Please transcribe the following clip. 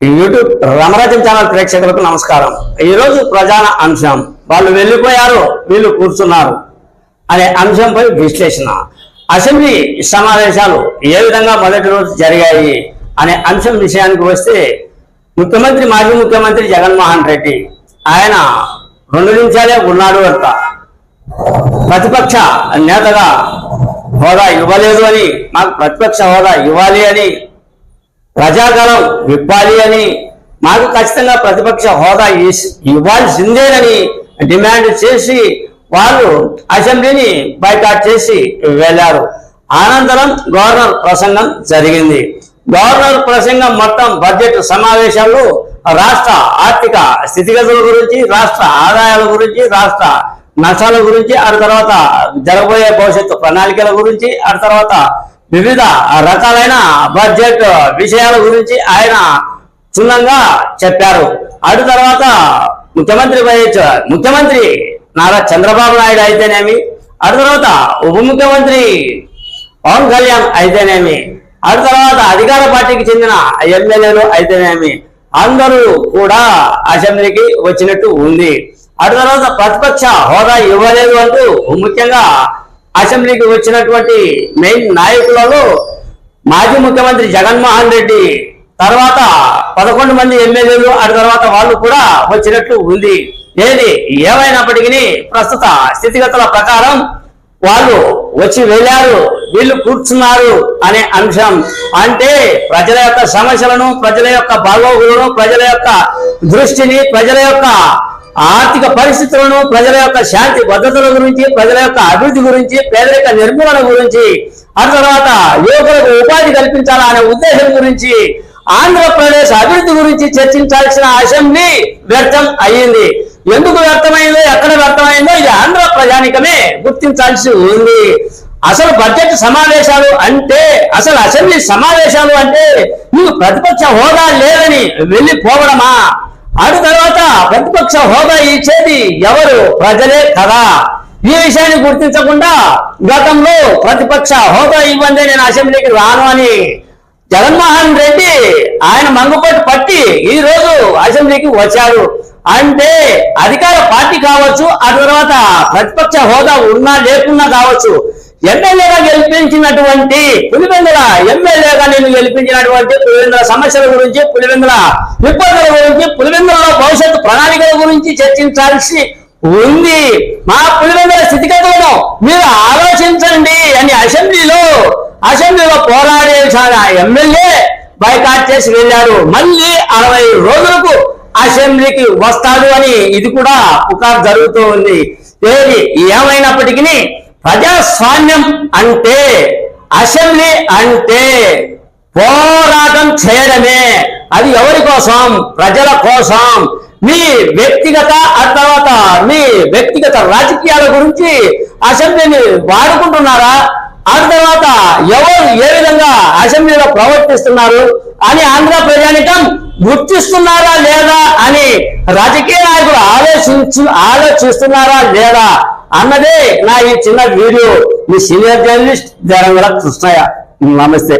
YouTube Ramarajam channel ప్రేక్షకులకు నమస్కారం. ఈ రోజు ప్రధాన అంశం. వాళ్ళు వెళ్ళిపోయారు వీళ్ళు కూర్చున్నారు అనే అంశంపై విశ్లేషణ. అసెంబ్లీ సమావేశాలు ఏ విధంగా మొదటి రోజు జరిగాయి అనే అంశం విషయానికి వస్తే ముఖ్యమంత్రి మాజీ ముఖ్యమంత్రి జగన్మోహన్ రెడ్డి ఆయన రెండు నిమిషాలే ఉన్నాడు అంత ప్రతిపక్ష నేతగా హోదా ఇవ్వలేదు అని మాకు ప్రతిపక్ష హోదా ఇవ్వాలి అని ప్రజాగణం ఇవ్వాలి అని మాకు ఖచ్చితంగా ప్రతిపక్ష హోదా ఇవ్వాల్సిందేనని డిమాండ్ చేసి వాళ్ళు అసెంబ్లీని బైకాట్ చేసి వెళ్ళారు. అనంతరం గవర్నర్ ప్రసంగం జరిగింది. గవర్నర్ ప్రసంగం మొత్తం బడ్జెట్ సమావేశాల్లో రాష్ట్ర ఆర్థిక స్థితిగతుల గురించి రాష్ట్ర ఆదాయాల గురించి రాష్ట్ర నష్టాల గురించి ఆ తర్వాత జరగబోయే భవిష్యత్తు ప్రణాళికల గురించి ఆ తర్వాత వివిధ రకాలైన బడ్జెట్ విషయాల గురించి ఆయన క్షుణ్ణంగా చెప్పారు. అటు తర్వాత ముఖ్యమంత్రి వైఎస్ ముఖ్యమంత్రి నారా చంద్రబాబు నాయుడు అయితేనేమి? అటు తర్వాత ఉప ముఖ్యమంత్రి పవన్ కళ్యాణ్ అయితేనేమి? అటు తర్వాత అధికార పార్టీకి చెందిన ఎమ్మెల్యేలు అయితేనేమి? అందరూ కూడా అసెంబ్లీకి వచ్చినట్టు ఉంది. అటు తర్వాత ప్రతిపక్ష హోదా ఇవ్వలేదు అంటూ ముఖ్యంగా అసెంబ్లీకి వచ్చినటువంటి మెయిన్ నాయకులలో మాజీ ముఖ్యమంత్రి జగన్మోహన్ రెడ్డి తర్వాత పదకొండు మంది ఎమ్మెల్యేలు ఆ తర్వాత వాళ్ళు కూడా వచ్చినట్లు ఉంది. ఏది ఏమైనప్పటికీ ప్రస్తుత స్థితిగతుల ప్రకారం వాళ్ళు వచ్చి వెళ్ళారు వీళ్ళు కూర్చున్నారు అనే అంశం. అంటే ప్రజల యొక్క సమస్యలను ప్రజల యొక్క బాగోగులను ప్రజల యొక్క దృష్టిని ప్రజల యొక్క ఆర్థిక పరిస్థితులను ప్రజల యొక్క శాంతి భద్రతల గురించి ప్రజల యొక్క అభివృద్ధి గురించి పేదరిక నిర్మూలన గురించి ఆ తర్వాత యువకులకు ఉపాధి కల్పించాలా అనే ఉద్దేశం గురించి ఆంధ్రప్రదేశ్ అభివృద్ధి గురించి చర్చించాల్సిన అసెంబ్లీ వ్యర్థం అయ్యింది. ఎందుకు వ్యర్థమైందో ఎక్కడ వ్యర్థమైందో ఇది ఆంధ్ర ప్రజానికమే గుర్తించాల్సి ఉంది. అసలు బడ్జెట్ సమావేశాలు అంటే అసలు అసెంబ్లీ సమావేశాలు అంటే మీకు ప్రతిపక్ష హోదా లేదని వెళ్ళిపోవడమా? అటు తర్వాత ప్రతిపక్ష హోదా ఇచ్చేది ఎవరు? ప్రజలే కదా. ఈ విషయాన్ని గుర్తించకుండా గతంలో ప్రతిపక్ష హోదా ఇవ్వండి నేను అసెంబ్లీకి రాను అని జగన్మోహన్ రెడ్డి ఆయన మంగుపట్టు పట్టి ఈ రోజు అసెంబ్లీకి వచ్చారు అంటే అధికార పార్టీ కావచ్చు ఆ తర్వాత ప్రతిపక్ష హోదా ఉన్నా లేకున్నా కావచ్చు ఎమ్మెల్యేగా గెలిపించినటువంటి పులివెందుల ఎమ్మెల్యేగా నేను గెలిపించినటువంటి పులివెందుల సమస్యల గురించి పులివెందుల ఇబ్బందుల గురించి పులివెందులలో భవిష్యత్తు ప్రణాళికల గురించి చర్చించాల్సి ఉంది. మా పులివెందుల స్థితిగతులను మీరు ఆలోచించండి అని అసెంబ్లీలో అసెంబ్లీలో పోరాడే చాలా ఎమ్మెల్యే బైకాట్ చేసి వెళ్ళారు. మళ్ళీ అరవై రోజులకు అసెంబ్లీకి వస్తాడు అని ఇది కూడా పుకార్ జరుగుతూ ఉంది. ఏది ఏమైనప్పటికీ ప్రజాస్వామ్యం అంటే అసెంబ్లీ అంటే పోరాటం చేయడమే. అది ఎవరి కోసం? ప్రజల కోసం. మీ వ్యక్తిగత ఆ తర్వాత మీ వ్యక్తిగత రాజకీయాల గురించి అసెంబ్లీని వాడుకుంటున్నారా? ఆ తర్వాత ఎవరు ఏ విధంగా అసెంబ్లీలో ప్రవర్తిస్తున్నారు అని ఆంధ్ర ప్రజానికం గుర్తిస్తున్నారా లేదా అని రాజకీయ నాయకులు ఆలోచించు ఆలోచిస్తున్నారా లేదా అన్నదే నా ఈ చిన్న వీడియో. మీ సీనియర్ జర్నలిస్ట్ జరంగల కృష్ణయ్య. నమస్తే.